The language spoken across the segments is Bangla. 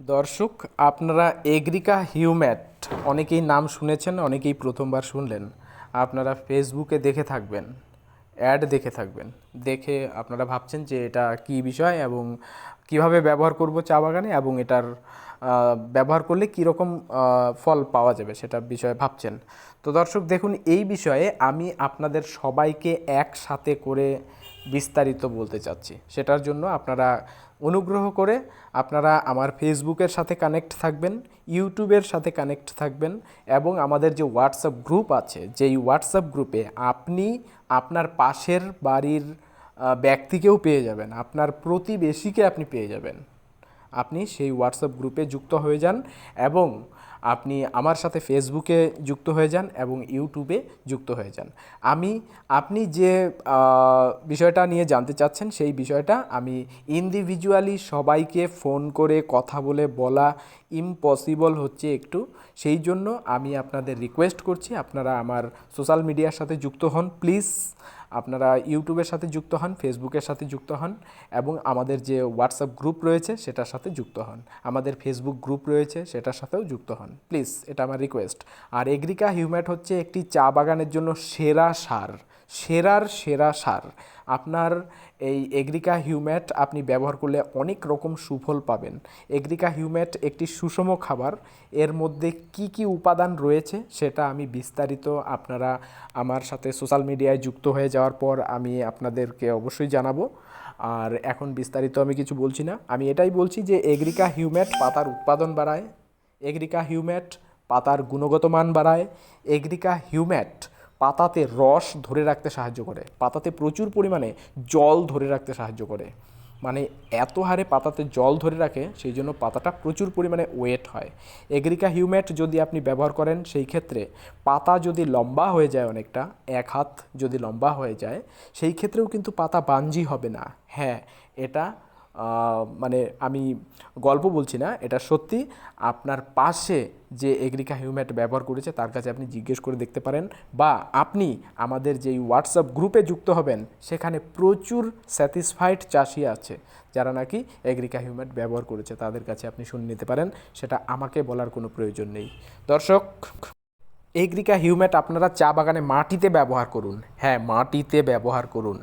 দর্শক, আপনারা এগ্রিকা হিউম্যাট, অনেকেই নাম শুনেছেন, অনেকেই প্রথমবার শুনলেন। আপনারা ফেসবুকে দেখে থাকবেন, অ্যাড দেখে থাকবেন। দেখে আপনারা ভাবছেন যে এটা কি বিষয় এবং কীভাবে ব্যবহার করব চা বাগানে এবং এটার ব্যবহার করলে কীরকম ফল পাওয়া যাবে সেটা বিষয়ে ভাবছেন। তো দর্শক, দেখুন, এই বিষয়ে আমি আপনাদের সবাইকে একসাথে করে বিস্তারিত বলতে চাচ্ছি। সেটার জন্য আপনারা অনুগ্রহ করে আপনারা আমার ফেসবুকের সাথে কানেক্ট থাকবেন ইউটিউবের সাথে কানেক্ট থাকবেন এবং আমাদের যে হোয়াটসঅ্যাপ গ্রুপ আছে, যেই হোয়াটসঅ্যাপ গ্রুপে আপনি আপনার পাশের বাড়ির ব্যক্তিকেও পেয়ে যাবেন। আপনার প্রতিবেশীকে আপনি পেয়ে যাবেন। আপনি সেই হোয়াটসঅ্যাপ গ্রুপে যুক্ত হয়ে যান এবং আপনি আমার সাথে ফেসবুকে যুক্ত হয়ে যান এবং ইউটিউবে যুক্ত হয়ে যান। আমি, আপনি যে বিষয়টা নিয়ে জানতে চাচ্ছেন সেই বিষয়টা আমি ইন্ডিভিজুয়ালি সবাইকে ফোন করে কথা বলে বলা ইম্পসিবল হচ্ছে একটু। সেই জন্য আমি আপনাদের রিকোয়েস্ট করছি, আপনারা আমার সোশ্যাল মিডিয়ার সাথে যুক্ত হন। প্লিজ আপনারা ইউটিউবের সাথে যুক্ত হন, ফেসবুকের সাথে যুক্ত হন এবং আমাদের যে হোয়াটসঅ্যাপ গ্রুপ রয়েছে সেটার সাথে যুক্ত হন। আমাদের ফেসবুক গ্রুপ রয়েছে সেটার সাথেও যুক্ত হন। প্লিজ এটা আমার রিকোয়েস্ট আর এগ্রিকা হিউম্যাট হচ্ছে একটি চা বাগানের জন্য সেরা সার। সেরার সেরা সার। আপনার এই এগ্রিকা হিউম্যাট আপনি ব্যবহার করলে অনেক রকম সুফল পাবেন। এগ্রিকা হিউম্যাট একটি সুষম খাবার। এর মধ্যে কি কি উপাদান রয়েছে সেটা আমি বিস্তারিত আপনারা আমার সাথে সোশ্যাল মিডিয়ায় যুক্ত হয়ে যাওয়ার পর আমি আপনাদেরকে অবশ্যই জানাব। আর এখন বিস্তারিত আমি কিছু বলছি না। আমি এটাই বলছি যে এগ্রিকা হিউম্যাট পাতার উৎপাদন বাড়ায়। এগ্রিকা হিউম্যাট পাতার গুণগত মান বাড়ায়। এগ্রিকা হিউম্যাট পাতাতে রস ধরে রাখতে সাহায্য করে। পাতাতে প্রচুর পরিমাণে জল ধরে রাখতে সাহায্য করে। মানে এত হারে পাতাতে জল ধরে রাখে, সেই জন্য পাতাটা প্রচুর পরিমাণে ওয়েট হয়। এগ্রিকা হিউম্যাট যদি আপনি ব্যবহার করেন, সেই ক্ষেত্রে পাতা যদি লম্বা হয়ে যায় অনেকটা, এক হাত যদি লম্বা হয়ে যায়, সেই ক্ষেত্রেও কিন্তু পাতা বাঞ্জি হবে না। হ্যাঁ এটা মানে আমি গল্প বলছি না, এটা সত্যি আপনার পাশে যে এগ্রিকা হিউম্যাট ব্যবহার করেছে তার কাছে আপনি জিজ্ঞেস করে দেখতে পারেন বা আপনি আমাদের যেই হোয়াটসঅ্যাপ গ্রুপে যুক্ত হবেন, সেখানে প্রচুর স্যাটিসফাইড চাষি আছে যারা নাকি এগ্রিকা হিউম্যাট ব্যবহার করেছে, তাদের কাছে আপনি শুনে নিতে পারেন, সেটা আমাকে বলার কোনো প্রয়োজন নেই। দর্শক, এগ্রিকা হিউম্যাট আপনারা চা বাগানে মাটিতে ব্যবহার করুন। হ্যাঁ মাটিতে ব্যবহার করুন।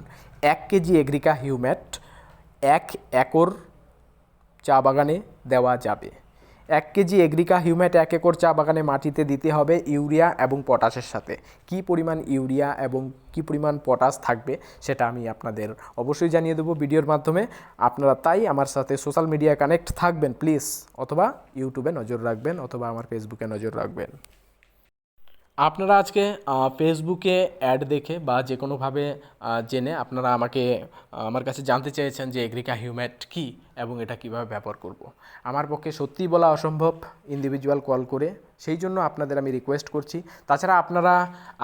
এক কেজি এগ্রিকা হিউম্যাট এক একর চা বাগানে দেওয়া যাবে। এক কেজি এগ্রিকা হিউম্যাট এক একর চা বাগানে মাটিতে দিতে হবে ইউরিয়া এবং পটাশের সাথে। কি পরিমাণ ইউরিয়া এবং কি পরিমাণ পটাশ থাকবে সেটা আমি আপনাদের অবশ্যই জানিয়ে দেবো ভিডিওর মাধ্যমে। আপনারা তাই আমার সাথে সোশ্যাল মিডিয়া কানেক্ট থাকবেন প্লিজ, অথবা ইউটিউবে নজর রাখবেন, অথবা আমার ফেসবুকে নজর রাখবেন। আপনারা আজকে ফেসবুকে অ্যাড দেখে বা যে কোনোভাবে জেনে আপনারা আমাকে, আমার কাছে জানতে চেয়েছেন যে এগ্রিকা হিউম্যাট কী এবং এটা কীভাবে ব্যবহার করব। আমার পক্ষে সত্যিই বলা অসম্ভব ইন্ডিভিজুয়াল কল করে সেই জন্য আপনাদের আমি রিকোয়েস্ট করছি। তাছাড়া আপনারা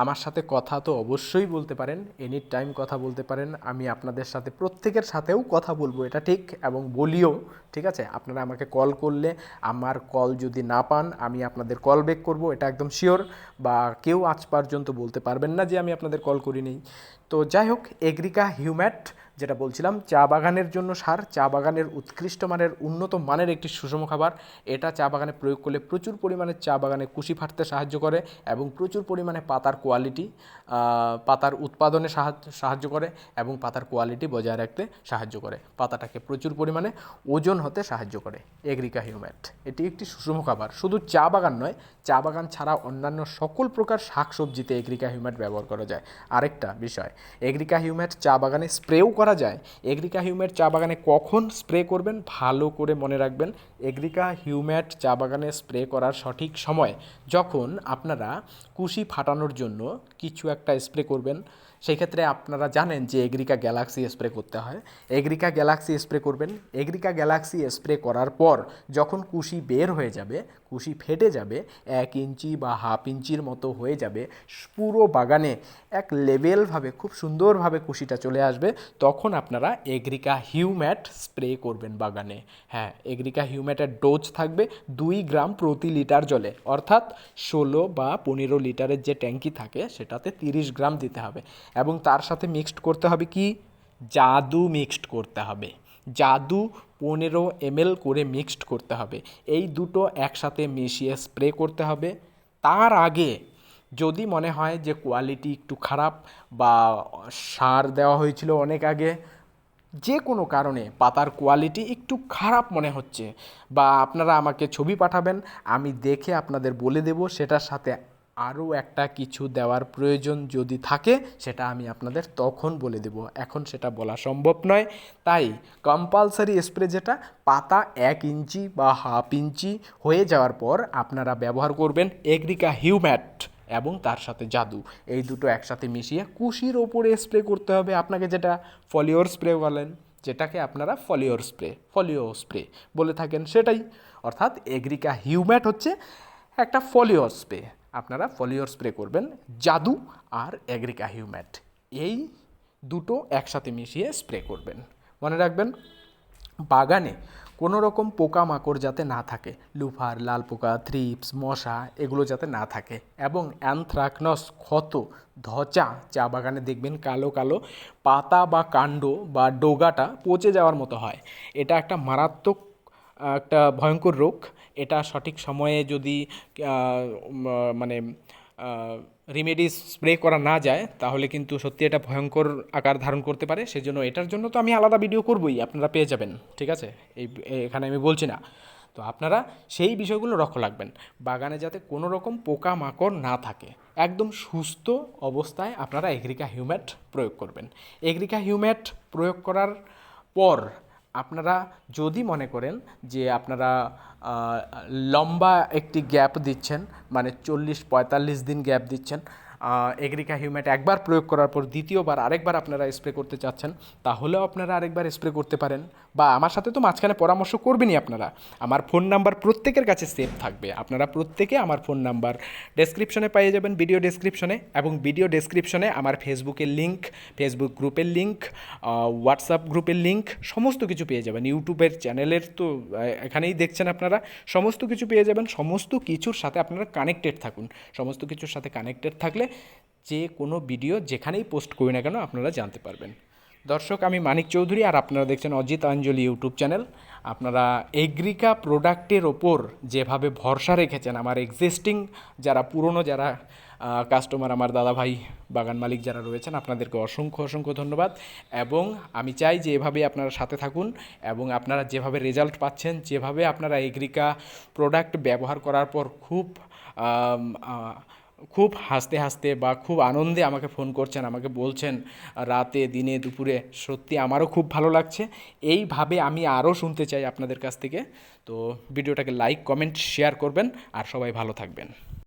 আমার সাথে কথা তো অবশ্যই বলতে পারেন এনি টাইম কথা বলতে পারেন, আমি আপনাদের সাথে, প্রত্যেকের সাথেও কথা বলব, এটা ঠিক, এবং বলিও, ঠিক আছে? আপনারা আমাকে কল করলে, আমার কল যদি না পান, আমি আপনাদের কল ব্যাক করব, এটা একদম শিওর বা কেউ আজ পর্যন্ত বলতে পারবেন না যে আমি আপনাদের কল করিনি। তো যাই হোক, এগ্রিকা হিউম্যাট যেটা বলছিলাম, চা বাগানের জন্য সার, চা বাগানের উৎকৃষ্ট মানের উন্নত মানের একটি সুষম খাবার। এটা চা বাগানে প্রয়োগ করলে প্রচুর পরিমাণে চা বাগানে কুশি ফাটতে সাহায্য করে এবং প্রচুর পরিমাণে পাতার কোয়ালিটি পাতার উৎপাদনে সাহায্য করে এবং পাতার কোয়ালিটি বজায় রাখতে সাহায্য করে। পাতাটাকে প্রচুর পরিমাণে ওজন হতে সাহায্য করে। এগ্রিকা হিউম্যাট এটি একটি সুষম খাবার। শুধু চা বাগান নয়, চা বাগান ছাড়া অন্যান্য সকল প্রকার শাকসবজিতে এগ্রিকা হিউম্যাট ব্যবহার করা যায়। আরেকটা বিষয় এগ্রিকা হিউম্যাট চা বাগানে স্প্রেও করা যায়? এগ্রিকা হিউম্যাট চা বাগানে কখন স্প্রে করবেন? ভালো করে মনে রাখবেন, এগ্রিকা হিউম্যাট চা বাগানে স্প্রে করার সঠিক সময় যখন আপনারা কুশি ফাটানোর জন্য কিছু একটা স্প্রে করবেন সেই ক্ষেত্রে আপনারা জানেন যে এগ্রিকা গ্যালাক্সি স্প্রে করতে হয়। এগ্রিকা গ্যালাক্সি স্প্রে করবেন। এগ্রিকা গ্যালাক্সি স্প্রে করার পর যখন কুশি বের হয়ে যাবে কুশি ফেটে যাবে, এক ইঞ্চি বা হাফ ইঞ্চির মতো হয়ে যাবে। পুরো বাগানে এক লেভেলভাবে, খুব সুন্দরভাবে কুশিটা চলে আসবে। তখন আপনারা এগ্রিকা হিউম্যাট স্প্রে করবেন বাগানে। হ্যাঁ এগ্রিকা হিউম্যাটের ডোজ থাকবে দুই গ্রাম প্রতি লিটার জলে। অর্থাৎ ষোলো বা পনেরো লিটারের যে ট্যাঙ্কি থাকে, সেটাতে তিরিশ গ্রাম দিতে হবে। এবং তার সাথে মিক্সড করতে হবে কি? জাদু মিক্সড করতে হবে। জাদু পনেরো এমএল করে মিক্সড করতে হবে। এই দুটো একসাথে মিশিয়ে স্প্রে করতে হবে। তার আগে যদি মনে হয় যে কোয়ালিটি একটু খারাপ বা সার দেওয়া হয়েছিল অনেক আগে, যে কোনো কারণে পাতার কোয়ালিটি একটু খারাপ মনে হচ্ছে বা আপনারা আমাকে ছবি পাঠাবেন, আমি দেখে আপনাদের বলে দেব, সেটার সাথে আরও একটা কিছু দেওয়ার প্রয়োজন যদি থাকে, সেটা আমি আপনাদের তখন বলে দেব। এখন সেটা বলা সম্ভব নয়। তাই কম্পালসারি স্প্রে যেটা, পাতা এক ইঞ্চি বা হাফ ইঞ্চি হয়ে যাওয়ার পর আপনারা ব্যবহার করবেন এগ্রিকা হিউম্যাট এবং তার সাথে জাদু। এই দুটো একসাথে মিশিয়ে কুশির ওপরে স্প্রে করতে হবে আপনাকে যেটা ফলিওর স্প্রে বলেন, যেটাকে আপনারা ফলিওর স্প্রে ফলিও স্প্রে বলে থাকেন সেটাই। অর্থাৎ এগ্রিকা হিউম্যাট হচ্ছে একটা ফলিওর স্প্রে আপনারা ফলিওর স্প্রে করবেন। জাদু আর এগ্রিকা হিউম্যাট এই দুটো একসাথে মিশিয়ে স্প্রে করবেন। মনে রাখবেন, বাগানে কোনো রকম পোকামাকড় যাতে না থাকে, লুফার, লাল পোকা, থ্রিপস, মশা, এগুলো যাতে না থাকে, এবং অ্যানথ্রাকনস, ক্ষত, ধচা, চা বাগানে দেখবেন কালো কালো পাতা বা কাণ্ড বা ডোগাটা পচে যাওয়ার মতো হয়। এটা একটা মারাত্মক একটা ভয়ঙ্কর রোগ। এটা সঠিক সময়ে যদি মানে রিমেডিস স্প্রে করা না যায়, তাহলে কিন্তু সত্যি এটা ভয়ঙ্কর আকার ধারণ করতে পারে। সেজন্য এটার জন্য তো আমি আলাদা ভিডিও করবই, আপনারা পেয়ে যাবেন, ঠিক আছে? এই, এখানে আমি বলছি না। তো আপনারা সেই বিষয়গুলো লক্ষ্য রাখবেন। বাগানে যাতে কোনো রকম পোকা মাকড় না থাকে, একদম সুস্থ অবস্থায় আপনারা এগ্রিকা হিউম্যাট প্রয়োগ করবেন। এগ্রিকা হিউম্যাট প্রয়োগ করার পর আপনারা যদি মনে করেন যে আপনারা লম্বা একটি গ্যাপ দিচ্ছেন মানে চল্লিশ পঁয়তাল্লিশ দিন গ্যাপ দিচ্ছেন এগ্রিকা হিউম্যাট একবার প্রয়োগ করার পর দ্বিতীয়বার আরেকবার আপনারা স্প্রে করতে চাচ্ছেন, তাহলেও আপনারা আরেকবার স্প্রে করতে পারেন। বা আমার সাথে তো মাঝখানে পরামর্শ করবেনই আপনারা। আমার ফোন নাম্বার প্রত্যেকের কাছে সেভ থাকবে। আপনারা প্রত্যেকে আমার ফোন নাম্বার ডেসক্রিপশনে পেয়ে যাবেন ভিডিও ডেসক্রিপশনে এবং ভিডিও ডেসক্রিপশনে আমার ফেসবুকের লিঙ্ক ফেসবুক গ্রুপের লিঙ্ক হোয়াটসঅ্যাপ গ্রুপের লিঙ্ক সমস্ত কিছু পেয়ে যাবেন। ইউটিউবের চ্যানেলের তো এখানেই দেখছেন আপনারা। সমস্ত কিছু পেয়ে যাবেন। সমস্ত কিছুর সাথে আপনারা কানেক্টেড থাকুন। সমস্ত কিছুর সাথে কানেক্টেড থাকলে যে কোনো ভিডিও যেখানেই পোস্ট করি না কেন আপনারা জানতে পারবেন। দর্শক, আমি মানিক চৌধুরী আর আপনারা দেখছেন অজিত আঞ্জলি ইউটিউব চ্যানেল। আপনারা এগ্রিকা প্রোডাক্টের ওপর যেভাবে ভরসা রেখেছেন, আমার এক্সিস্টিং যারা পুরনো, যারা কাস্টমার আমার দাদা ভাই বাগান মালিক যারা রয়েছেন, আপনাদেরকে অসংখ্য অসংখ্য ধন্যবাদ। এবং আমি চাই যে এভাবেই আপনারা সাথে থাকুন এবং আপনারা যেভাবে রেজাল্ট পাচ্ছেন, যেভাবে আপনারা এগ্রিকা প্রোডাক্ট ব্যবহার করার পর খুব খুব হাসতে হাসতে বা খুব আনন্দে আমাকে ফোন করছেন, আমাকে বলছেন, রাতে, দিনে, দুপুরে, সত্যি আমারও খুব ভালো লাগছে। এইভাবে আমি আরও শুনতে চাই আপনাদের কাছ থেকে। তো ভিডিওটাকে লাইক কমেন্ট শেয়ার করবেন আর সবাই ভালো থাকবেন।